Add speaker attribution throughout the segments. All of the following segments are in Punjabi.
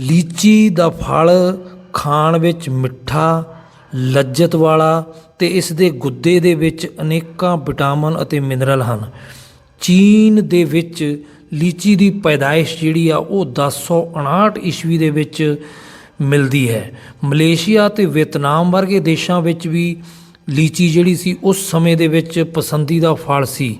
Speaker 1: ਲੀਚੀ ਦਾ ਫਲ ਖਾਣ ਵਿੱਚ ਮਿੱਠਾ, ਲੱਜਤ ਵਾਲਾ ਤੇ ਇਸ ਦੇ ਗੁੱਦੇ ਦੇ ਵਿੱਚ ਅਨੇਕਾਂ ਵਿਟਾਮਿਨ ਅਤੇ ਮਿਨਰਲ ਹਨ। ਚੀਨ ਦੇ ਵਿੱਚ ਲੀਚੀ ਦੀ ਪੈਦਾਇਸ਼ ਜਿਹੜੀ ਆ ਉਹ 1059 ਈਸਵੀ ਦੇ ਵਿੱਚ ਮਿਲਦੀ ਹੈ। ਮਲੇਸ਼ੀਆ ਤੇ ਵੀਅਤਨਾਮ ਵਰਗੇ ਦੇਸ਼ਾਂ ਵਿੱਚ ਵੀ ਲੀਚੀ ਜਿਹੜੀ ਸੀ ਉਸ ਸਮੇਂ ਦੇ ਵਿੱਚ ਪਸੰਦੀਦਾ ਫਲ ਸੀ।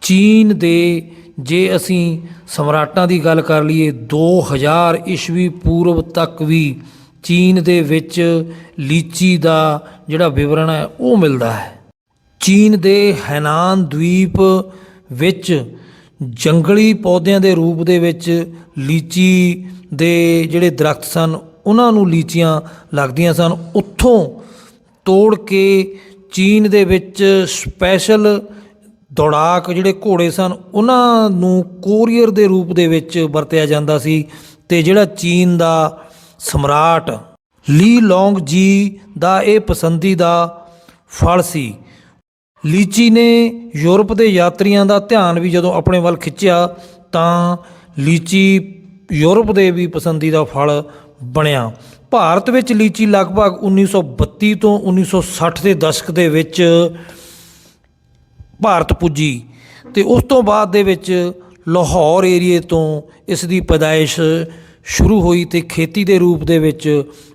Speaker 1: ਚੀਨ ਦੇ ਜੇ ਅਸੀਂ ਸਮਰਾਟਾਂ ਦੀ ਗੱਲ ਕਰ ਲਈਏ 2000 ਈਸਵੀ ਪੂਰਬ ਤੱਕ ਵੀ ਚੀਨ ਦੇ ਵਿੱਚ ਲੀਚੀ ਦਾ ਜਿਹੜਾ ਵਿਵਰਣ ਹੈ, ਉਹ ਮਿਲਦਾ ਹੈ। ਚੀਨ ਦੇ ਹੈਨਾਨ ਦਵੀਪ ਵਿੱਚ ਜੰਗਲੀ ਪੌਦਿਆਂ ਦੇ ਰੂਪ ਦੇ ਵਿੱਚ ਲੀਚੀ ਦੇ ਜਿਹੜੇ ਦਰਖਤ ਸਨ, ਉਹਨਾਂ ਨੂੰ ਲੀਚੀਆਂ ਲੱਗਦੀਆਂ ਸਨ। ਉੱਥੋਂ ਤੋੜ ਕੇ ਚੀਨ ਦੇ ਵਿੱਚ ਸਪੈਸ਼ਲ ਦੌੜਾਕ ਜਿਹੜੇ ਘੋੜੇ ਸਨ, ਉਹਨਾਂ ਨੂੰ ਕੋਰੀਅਰ ਦੇ ਰੂਪ ਦੇ ਵਿੱਚ ਵਰਤਿਆ ਜਾਂਦਾ ਸੀ ਤੇ ਜਿਹੜਾ ਚੀਨ ਦਾ ਸਮਰਾਟ ਲੀ ਲੌਂਗ ਜੀ ਦਾ ਇਹ ਪਸੰਦੀਦਾ ਫਲ ਸੀ। ਲੀਚੀ ਨੇ ਯੂਰਪ ਦੇ ਯਾਤਰੀਆਂ ਦਾ ਧਿਆਨ ਵੀ ਜਦੋਂ ਆਪਣੇ ਵੱਲ ਖਿੱਚਿਆ ਤਾਂ ਲੀਚੀ ਯੂਰਪ ਦੇ ਵੀ ਪਸੰਦੀਦਾ ਫਲ ਬਣਿਆ। ਭਾਰਤ ਵਿੱਚ ਲੀਚੀ ਲਗਭਗ 1932 ਤੋਂ 1960 ਦੇ ਦਸ਼ਕ ਦੇ ਵਿੱਚ ਭਾਰਤ ਪੁੱਜੀ ਤੇ ਉਸ ਤੋਂ ਬਾਅਦ ਦੇ ਵਿੱਚ ਲਾਹੌਰ ਏਰੀਏ ਤੋਂ ਇਸ ਦੀ ਪੈਦਾਇਸ਼ ਸ਼ੁਰੂ ਹੋਈ ਤੇ ਖੇਤੀ ਦੇ ਰੂਪ ਦੇ ਵਿੱਚ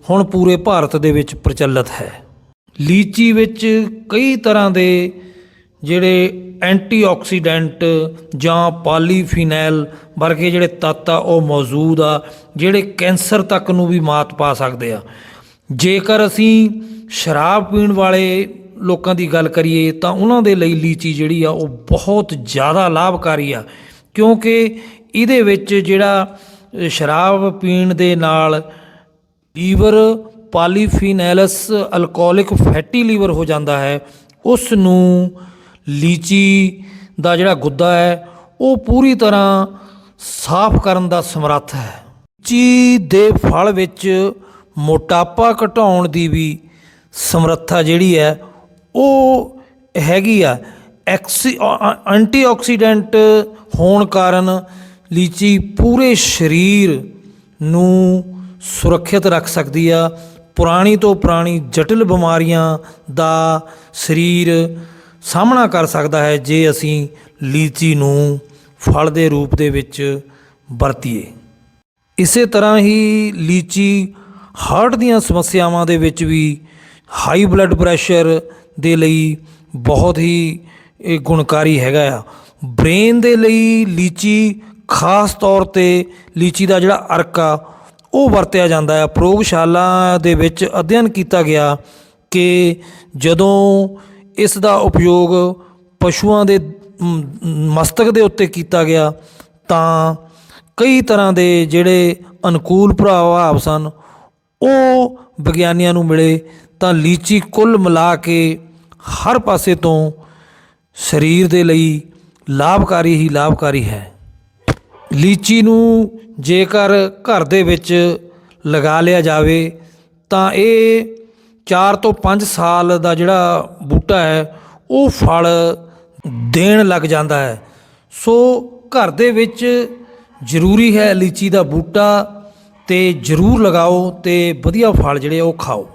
Speaker 1: ਹੁਣ ਪੂਰੇ ਭਾਰਤ ਦੇ ਵਿੱਚ ਪ੍ਰਚਲਿਤ ਹੈ। ਲੀਚੀ ਵਿੱਚ ਕਈ ਤਰ੍ਹਾਂ ਦੇ ਜਿਹੜੇ ਐਂਟੀਆਕਸੀਡੈਂਟ ਜਾਂ ਪਾਲੀਫੀਨੈਲ ਵਰਗੇ ਜਿਹੜੇ ਤੱਤ ਆ, ਉਹ ਮੌਜੂਦ ਆ, ਜਿਹੜੇ ਕੈਂਸਰ ਤੱਕ ਨੂੰ ਵੀ ਮਾਤ ਪਾ ਸਕਦੇ ਆ। ਜੇਕਰ ਅਸੀਂ ਸ਼ਰਾਬ ਪੀਣ ਵਾਲੇ ਲੋਕਾਂ ਦੀ ਗੱਲ ਕਰੀਏ ਤਾਂ ਉਹਨਾਂ ਦੇ ਲਈ ਲੀਚੀ ਜਿਹੜੀ ਆ ਉਹ ਬਹੁਤ ਜ਼ਿਆਦਾ ਲਾਭਕਾਰੀ ਆ। ਕਿਉਂਕਿ ਇਹਦੇ ਵਿੱਚ ਜਿਹੜਾ ਸ਼ਰਾਬ ਪੀਣ ਦੇ ਨਾਲ liver, polyphenols, alcoholic fatty liver ਹੋ ਜਾਂਦਾ ਹੈ। ਉਸ ਨੂੰ ਲੀਚੀ ਦਾ ਜਿਹੜਾ ਗੁੱਦਾ ਹੈ, ਉਹ ਪੂਰੀ ਤਰ੍ਹਾਂ ਸਾਫ਼ ਕਰਨ ਦਾ ਸਮਰੱਥ ਹੈ। ਲੀਚੀ ਦੇ ਫਲ ਵਿੱਚ ਮੋਟਾਪਾ ਘਟਾਉਣ ਦੀ ਵੀ ਸਮਰੱਥਾ ਜਿਹੜੀ ਹੈ ਉਹ ਹੈਗੀ ਆ, ਐਕਸੀ ਐਂਟੀਆਕਸੀਡੈਂਟ ਹੋਣ ਕਾਰਨ ਲੀਚੀ ਪੂਰੇ ਸਰੀਰ ਨੂੰ ਸੁਰੱਖਿਅਤ ਰੱਖ ਸਕਦੀ ਆ। ਪੁਰਾਣੀ ਤੋਂ ਪੁਰਾਣੀ ਜਟਿਲ ਬਿਮਾਰੀਆਂ ਦਾ ਸਰੀਰ ਸਾਹਮਣਾ ਕਰ ਸਕਦਾ ਹੈ ਜੇ ਅਸੀਂ ਲੀਚੀ ਨੂੰ ਫਲ ਦੇ ਰੂਪ ਦੇ ਵਿੱਚ ਵਰਤੀਏ। ਇਸੇ ਤਰ੍ਹਾਂ ਹੀ ਲੀਚੀ ਹਾਰਟ ਦੀਆਂ ਸਮੱਸਿਆਵਾਂ ਦੇ ਵਿੱਚ ਵੀ ਹਾਈ ਬਲੱਡ ਪ੍ਰੈਸ਼ਰ ਦੇ ਲਈ ਬਹੁਤ ਹੀ, ਇਹ ਗੁਣਕਾਰੀ ਹੈਗਾ ਆ। ਬ੍ਰੇਨ ਦੇ ਲਈ ਲੀਚੀ ਖਾਸ ਤੌਰ ਤੇ ਲੀਚੀ ਦਾ ਜਿਹੜਾ ਅਰਕ ਆ, ਉਹ ਵਰਤਿਆ ਜਾਂਦਾ ਆ। ਪ੍ਰਯੋਗਸ਼ਾਲਾ ਦੇ ਵਿੱਚ ਅਧਿਐਨ ਕੀਤਾ ਗਿਆ ਕਿ ਜਦੋਂ ਇਸ ਦਾ ਉਪਯੋਗ ਪਸ਼ੂਆਂ ਦੇ ਮਸਤਕ ਦੇ ਉੱਤੇ ਕੀਤਾ ਗਿਆ, ਤਾਂ ਕਈ ਤਰ੍ਹਾਂ ਦੇ ਜਿਹੜੇ ਅਨੁਕੂਲ ਪ੍ਰਭਾਵ ਸਨ, ਉਹ ਵਿਗਿਆਨੀਆਂ ਨੂੰ ਮਿਲੇ, ਤਾਂ ਲੀਚੀ ਕੁੱਲ ਮਿਲਾ ਕੇ ਹਰ ਪਾਸੇ ਤੋਂ ਸਰੀਰ ਦੇ ਲਈ ਲਾਭਕਾਰੀ ਹੀ ਲਾਭਕਾਰੀ ਹੈ। ਲੀਚੀ ਨੂੰ ਜੇਕਰ ਘਰ ਦੇ ਵਿੱਚ ਲਗਾ ਲਿਆ ਜਾਵੇ, ਤਾਂ ਇਹ 4 ਤੋਂ 5 ਸਾਲ ਦਾ ਜਿਹੜਾ ਬੂਟਾ ਹੈ, ਉਹ ਫਲ ਦੇਣ ਲੱਗ ਜਾਂਦਾ ਹੈ। ਸੋ ਘਰ ਦੇ ਵਿੱਚ ਜ਼ਰੂਰੀ ਹੈ ਲੀਚੀ ਦਾ ਬੂਟਾ ਤੇ ਜ਼ਰੂਰ ਲਗਾਓ ਤੇ ਵਧੀਆ ਫਲ ਜਿਹੜੇ ਉਹ ਖਾਓ।